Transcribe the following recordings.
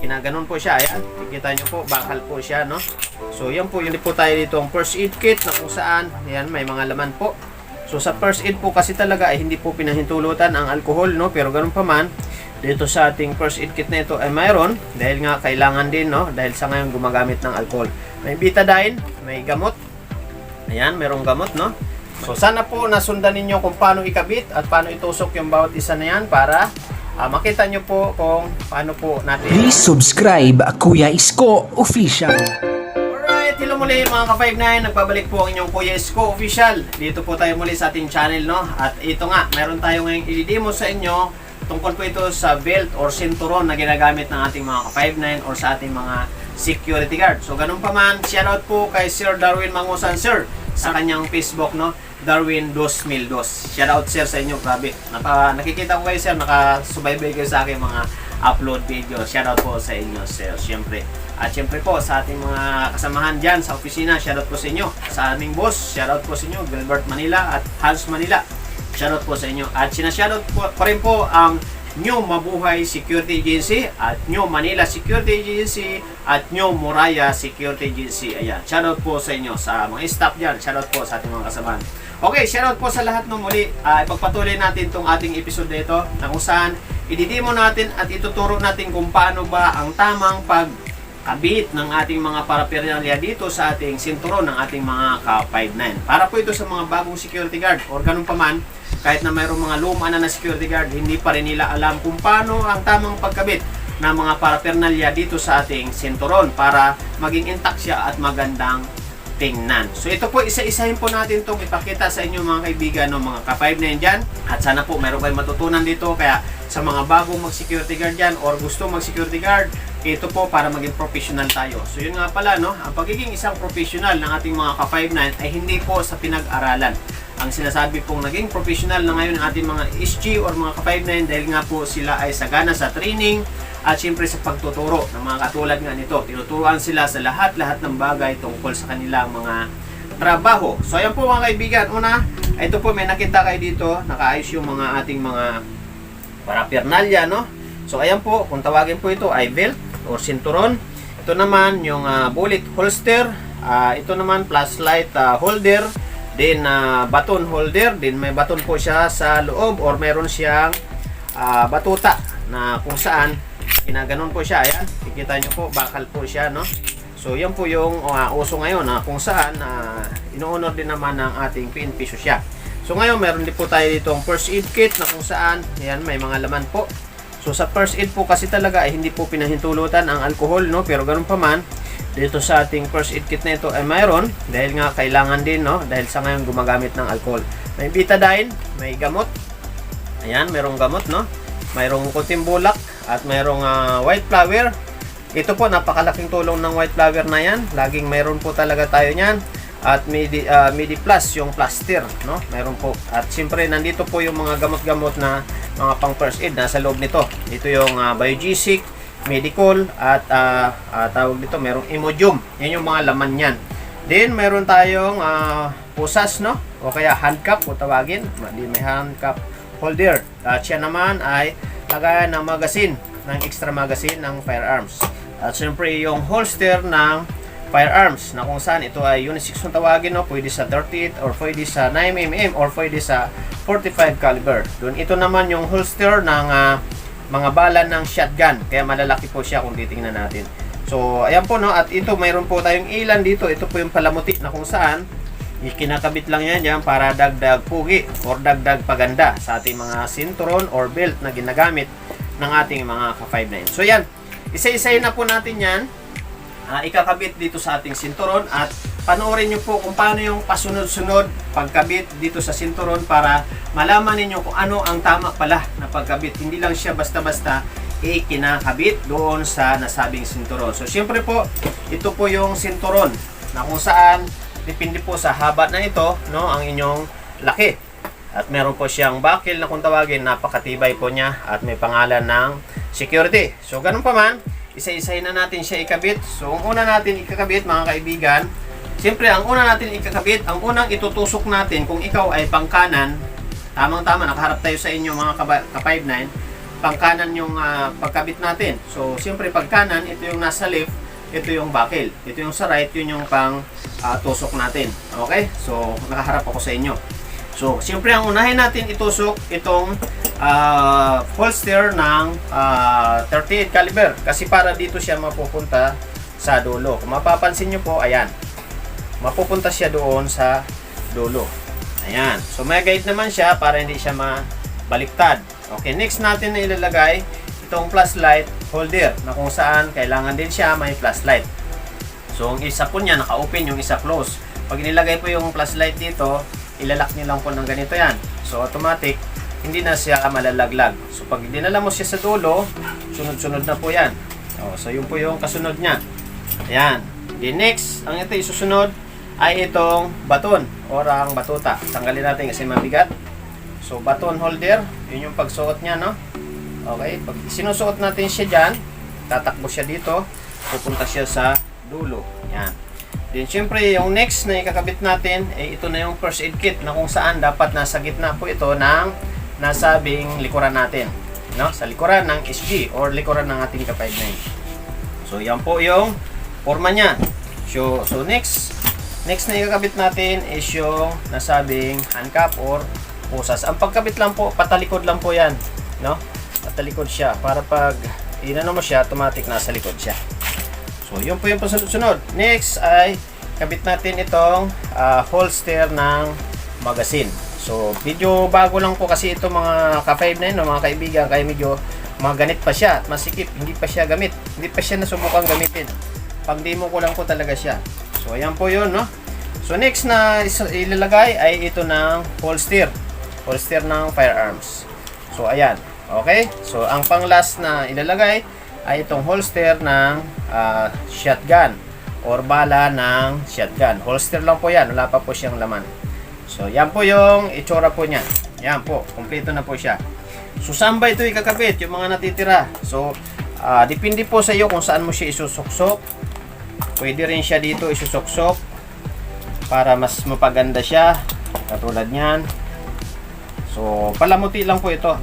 Ginaganon po siya. Ayan. Kikita nyo po, bakal po siya, no? So, yan po. Yun po tayo dito ang first aid kit na kung saan, ayan, may mga laman po. So, sa first aid po kasi talaga ay hindi po pinahintulutan ang alcohol, no? Pero ganun pa man, dito sa ating first aid kit na ito ay mayroon dahil nga kailangan din, no? Dahil sa ngayon gumagamit ng alcohol. May betadine, may gamot. Ayan, merong gamot, no? So, sana po nasundan ninyo kung paano ikabit at paano itusok yung bawat isa na yan para ah, makita nyo po kung paano po natin Please subscribe Kuya Isko Official. Alright, hello muli mga ka-59. Nagbabalik po ang inyong Kuya Isko Official. Dito po tayo muli sa ating channel, no? At ito nga, meron tayo ngayong i-demo sa inyo. Tungkol po ito sa belt or sinturon na ginagamit ng ating mga ka-59 or sa ating mga security guard. So, ganun pa man, shoutout po kay Sir Darwin Mangusan, Sir, sa kanyang Facebook, no? Darwin 2002. Shoutout, Sir, sa inyo. Grabe. Naka, nakikita ko kayo, Sir. Nakasubaybay kayo sa aking mga upload video. Shoutout po sa inyo, Sir. Siyempre. At syempre po sa ating mga kasamahan dyan sa opisina, shoutout po sa inyo. Sa aming boss, shoutout po sa inyo, Gilbert Manila at Hans Manila. Shoutout po sa inyo. At sinashoutout po pa rin po ang New Mabuhay Security Agency at New Manila Security Agency at New Moraya Security Agency. Ayan, shoutout po sa inyo sa mga staff dyan. Shoutout po sa ating mga kasamahan. Okay, shoutout po sa lahat ng muli. Ah, ipagpatuloy natin itong ating episode na ito na kung saan ididimo natin at ituturo natin kung paano ba ang tamang pag kabit ng ating mga paraphernalia dito sa ating sinturon ng ating mga ka-59. Para po ito sa mga bagong security guard or ganun pa man, kahit na mayroong mga luma na na security guard, hindi pa rin nila alam kung paano ang tamang pagkabit ng mga paraphernalia dito sa ating sinturon para maging intact siya at magandang tingnan. So ito po, isa-isahin po natin itong ipakita sa inyo mga kaibigan ng mga ka-59 dyan. At sana po meron kayong matutunan dito. Kaya sa mga bagong mag-security guard dyan or gusto mag-security guard, ito po para maging professional tayo. So yun nga pala, no? Ang pagiging isang professional ng ating mga ka-59 ay hindi po sa pinag-aralan. Ang sinasabi pong naging professional na ngayon ng ating mga SG or mga ka-59 dahil nga po sila ay sagana sa training at siyempre sa pagtuturo ng mga katulad nga nito. Tinuturuan sila sa lahat-lahat ng bagay tungkol sa kanilang mga trabaho. So ayan po mga kaibigan, una, ito po may nakita kayo dito, nakaayos yung mga ating mga paraphernalia, no? So ayan po, kung tawagin po ito ay belt or sinturon. Ito naman yung ah, bullet holster, Ah, ito naman flashlight ah, holder, din ah, baton holder, din may baton po siya sa loob or meron siyang ah, batuta na kung saan ginaganon po siya. Ayan, kikita nyo po, bakal po siya, no? So, yan po yung uh, uso ngayon na kung saan uh, inuunod din naman ng ating PNP siya. So, ngayon meron din po tayo ditong first aid kit na kung saan, yan, may mga laman po. So, sa first aid po kasi talaga ay hindi po pinahintulutan ang alcohol, no? Pero ganun pa man, dito sa ating first aid kit na ito ay mayroon dahil nga kailangan din, no? Dahil sa ngayon gumagamit ng alcohol. May betadine, may gamot. Ayan, merong gamot, no? Mayroong kuting bulak at mayroong ah, white flower. Ito po, napakalaking tulong ng white flower na yan. Laging mayroon po talaga tayo niyan. At Midi, ah, Midi Plus, yung plaster, no? Mayroon po. At siyempre, nandito po yung mga gamot-gamot na mga pang first aid nasa loob nito. Ito yung uh, Biogesic, Medical, at ah, ah, tawag dito, merong Imodium. Yan yung mga laman yan. Then, meron tayong ah, pusas, no? O kaya handcuff, kung tawagin. May handcuff holder. At siya naman ay lagayan ng magazine, ng extra magazine ng firearms. At siyempre yung holster ng firearms na kung saan ito ay unisex kung tawagin no, pwede sa 38 or pwede sa 9mm or pwede sa 45 caliber. Doon ito naman yung holster ng ah, mga bala ng shotgun. Kaya malalaki po siya kung titingnan natin. So, ayan po no, at ito mayroon po tayong ilan dito. Ito po yung palamuti na kung saan ikinakabit lang yan dyan para dagdag pugi or dagdag paganda sa ating mga sinturon or belt na ginagamit ng ating mga ka-59. So yan, isa-isayin na po natin yan. Ah, ikakabit dito sa ating sinturon at panoorin nyo po kung paano yung pasunod-sunod pagkabit dito sa sinturon para malaman ninyo kung ano ang tama pala na pagkabit. Hindi lang siya basta-basta ikinakabit doon sa nasabing sinturon. So, syempre po, ito po yung sinturon na kung saan depende po sa haba na ito, no, ang inyong laki. At meron po siyang bakil na kung tawagin, napakatibay po niya at may pangalan ng security. So, ganun pa man, isa-isahin na natin siya ikabit. So, ang una natin ikakabit, mga kaibigan, siyempre, ang una natin ikakabit, ang unang itutusok natin, kung ikaw ay pangkanan, tamang-tama, nakaharap tayo sa inyo mga ka-59, pangkanan yung ah, pagkabit natin. So, siyempre pag kanan, ito yung nasa left, ito yung bakil. Ito yung sa right, yun yung pang ah, tusok natin. Okay? So, nakaharap ako sa inyo. So, siyempre ang unahin natin itusok itong ah, holster ng ah, 38 caliber kasi para dito siya mapupunta sa dulo. Kung mapapansin nyo po, ayan. Mapupunta siya doon sa dulo. Ayan. So, may guide naman siya para hindi siya mabaliktad. Okay, next natin na ilalagay itong flashlight holder na kung saan kailangan din siya may flashlight. So, ang isa po niya naka-open, yung isa close. Pag nilagay po yung flashlight dito, ilalak niyo lang po ng ganito yan. So, automatic, hindi na siya malalaglag. So, pag dinala mo siya sa dulo, sunod-sunod na po yan. Oh, so, yun po yung kasunod niya. Ayan. The next, ang ito isusunod ay itong baton or ang batuta. Tanggalin natin kasi mabigat. So, baton holder, yun yung pagsuot niya, no? Okay, pag sinusuot natin siya dyan, tatakbo siya dito, pupunta siya sa dulo. Yan. Then, syempre, yung next na ikakabit natin, eh, ito na yung first aid kit na kung saan dapat nasa gitna po ito ng nasabing likuran natin. No? Sa likuran ng SG or likuran ng ating K59. So, yan po yung forma niya. So, so next, next na ikakabit natin is yung nasabing handcuff or pusas. Ang pagkabit lang po, patalikod lang po yan. No? Patalikod siya. Para pag inano mo siya, automatic nasa likod siya. So, yun po yung pasunod-sunod. Next ay kabit natin itong ah, holster ng magazine. So, medyo bago lang po kasi ito mga ka-5 na yun, mga kaibigan, kaya medyo maganit pa siya at masikip, hindi pa siya gamit. Hindi pa siya nasubukan gamitin. Pang demo ko lang po talaga siya. So, ayan po yun, no? So, next na ilalagay ay ito ng holster. Holster ng firearms. So, ayan. Okay? So, ang pang last na ilalagay ay itong holster ng ah, shotgun or bala ng shotgun. Holster lang po yan. Wala pa po siyang laman. So, yan po yung itsura po niya. Yan po. Kompleto na po siya. So, saan ba ito ikakabit? Yung mga natitira. So, ah, depende po sa iyo kung saan mo siya isusuksok. Pwede rin siya dito isusuksok para mas mapaganda siya. Katulad niyan. So, palamuti lang po ito.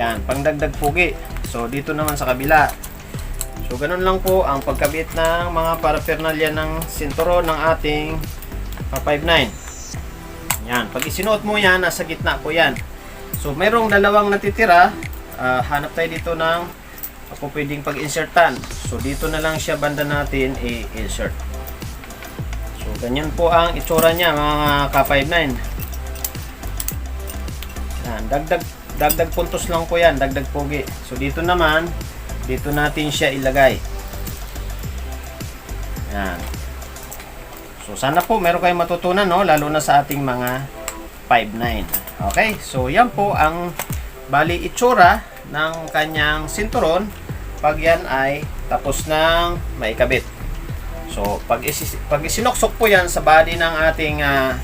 Yan, pangdagdag pugi. So, dito naman sa kabila. So, ganun lang po ang pagkabit ng mga paraphernalia ng sinturon ng ating 59. Yan, pag isinuot mo yan, nasa gitna po yan. So, mayroong dalawang natitira. Ah, hanap tayo dito ng ako pwedeng pag-insertan. So, dito na lang siya banda natin i-insert. So, ganyan po ang itsura niya mga K59. Yan, dagdag dagdag puntos lang po yan, dagdag pogi. So dito naman, dito natin siya ilagay. Yan. So sana po meron kayong matutunan no, lalo na sa ating mga 5.9. Okay? So yan po ang bali itsura ng kanyang sinturon pag yan ay tapos ng maikabit. So pag, isi, pag isinuksok po yan sa body ng ating ah,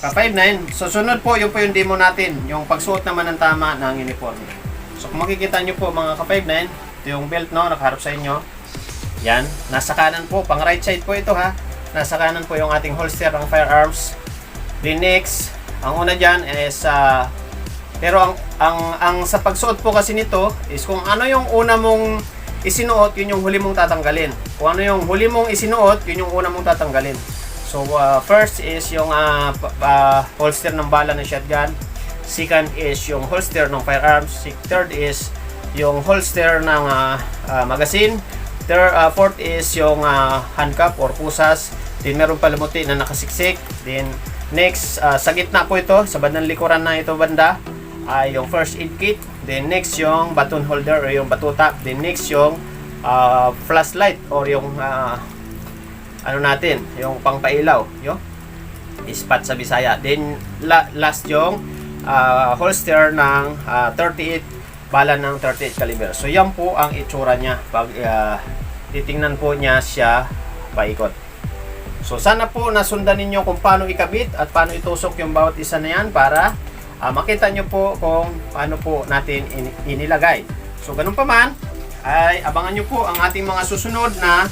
Ka-59, susunod po, yun po yung demo natin, yung pagsuot naman ng tama ng uniform. So kung makikita nyo po mga ka-59, ito yung belt no, nakaharap sa inyo. Yan, nasa kanan po, pang right side po ito ha. Nasa kanan po yung ating holster ng firearms. The ang una dyan is ah, pero ang, ang, ang sa pagsuot po kasi nito is kung ano yung una mong isinuot, yun yung huli mong tatanggalin. Kung ano yung huli mong isinuot, yun yung una mong tatanggalin. So, uh, first is yung uh, pa- holster ng bala ng shotgun. Second is yung holster ng firearms. Third is yung holster ng uh, uh, magazine. Third, uh, fourth is yung uh, handcuff or pusas. Then meron pa lamuti na nakasiksik. Then next, uh, sa gitna po ito, sa bandang likuran na ito banda, ay yung first aid kit. Then next yung baton holder or yung batuta. Then next yung uh, flashlight or yung uh, ano natin, yung pangpailaw, yung ispat sa Bisaya. Then la- last yung ah, holster ng ah, 38 bala ng 38 caliber. So yan po ang itsura niya pag ah, titingnan po niya siya paikot. So sana po nasundan ninyo kung paano ikabit at paano itusok yung bawat isa na yan para ah, makita nyo po kung paano po natin in- inilagay. So ganun pa man, ay abangan nyo po ang ating mga susunod na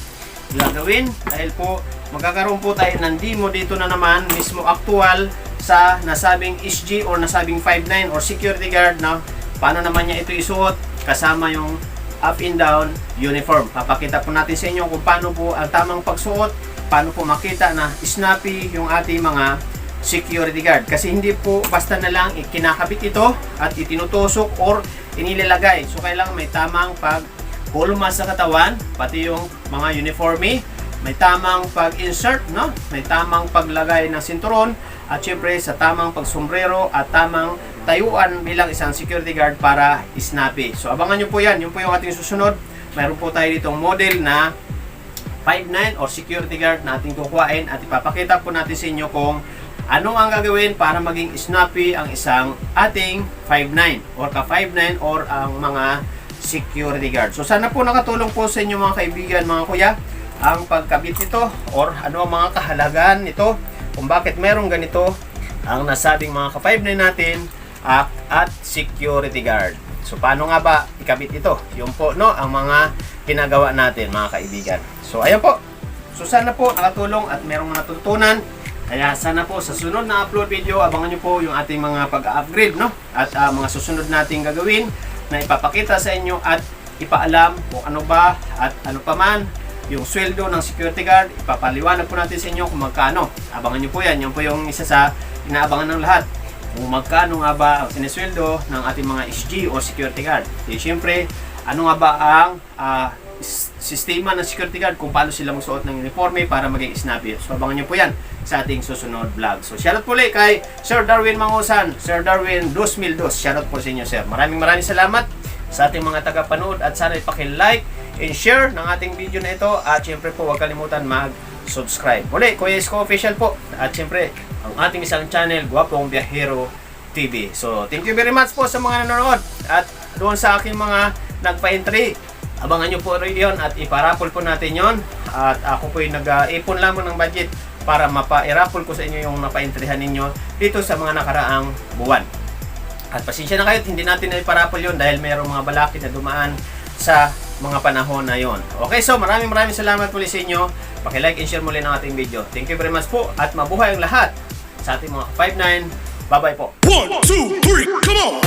gagawin dahil po magkakaroon po tayo ng demo dito na naman mismo actual sa nasabing SG or nasabing 59 or security guard na paano naman niya ito isuot kasama yung up and down uniform. Papakita po natin sa inyo kung paano po ang tamang pagsuot, paano po makita na snappy yung ating mga security guard. Kasi hindi po basta na lang kinakabit ito at itinutusok or inilalagay. So kailangan may tamang pag kulma sa katawan, pati yung mga uniforme, may tamang pag-insert, no? May tamang paglagay ng sinturon at syempre sa tamang pagsombrero at tamang tayuan bilang isang security guard para snappy. So abangan nyo po yan, yun po yung ating susunod. Mayroon po tayo ditong model na 5'9 or security guard na ating kukuhain at ipapakita po natin sa inyo kung ano ang gagawin para maging snappy ang isang ating 5'9 or ka 5'9 or ang mga security guard. So sana po nakatulong po sa inyo mga kaibigan, mga kuya, ang pagkabit nito or ano ang mga kahalagan nito kung bakit merong ganito ang nasabing mga ka 5'9 natin at, at security guard. So paano nga ba ikabit ito? Yung po no ang mga ginagawa natin mga kaibigan. So ayan po. So sana po nakatulong at merong natutunan. Kaya sana po sa sunod na upload video, abangan nyo po yung ating mga pag-upgrade, no? At ah, mga susunod nating gagawin na ipapakita sa inyo at ipaalam kung ano ba at ano pa man yung sweldo ng security guard. Ipapaliwanag po natin sa inyo kung magkano. Abangan nyo po yan. Yan po yung isa sa inaabangan ng lahat. Kung magkano nga ba ang sinesweldo ng ating mga SG o security guard. Di syempre, ano nga ba ang s- sistema ng security guard kung paano sila magsuot ng uniforme para maging snappy. So abangan nyo po yan sa ating susunod vlog. So shoutout po ulit kay Sir Darwin Mangusan, Sir Darwin 2002. Shoutout po sa inyo sir. Maraming maraming salamat sa ating mga tagapanood at sana ipaki-like and share ng ating video na ito at syempre po huwag kalimutan mag-subscribe. Muli, Kuya Isko Official po at syempre ang ating isang channel, Guwapong Biyahero TV. So, thank you very much po sa mga nanonood at doon sa aking mga nagpa-entry. Abangan nyo po rin yun at iparapol po natin yon At ako po yung nag-ipon lamang ng budget para mapa-raffle ko sa inyo yung napaintrihan ninyo dito sa mga nakaraang buwan. At pasensya na kayo, hindi natin na iparapol yon dahil mayroong mga balakid na dumaan sa mga panahon na yon. Okay, so maraming maraming salamat po sa inyo. Paki-like and share muli ng ating video. Thank you very much po at mabuhay ang lahat sa ating mga 59. Bye-bye po. 1, 2, 3, come on!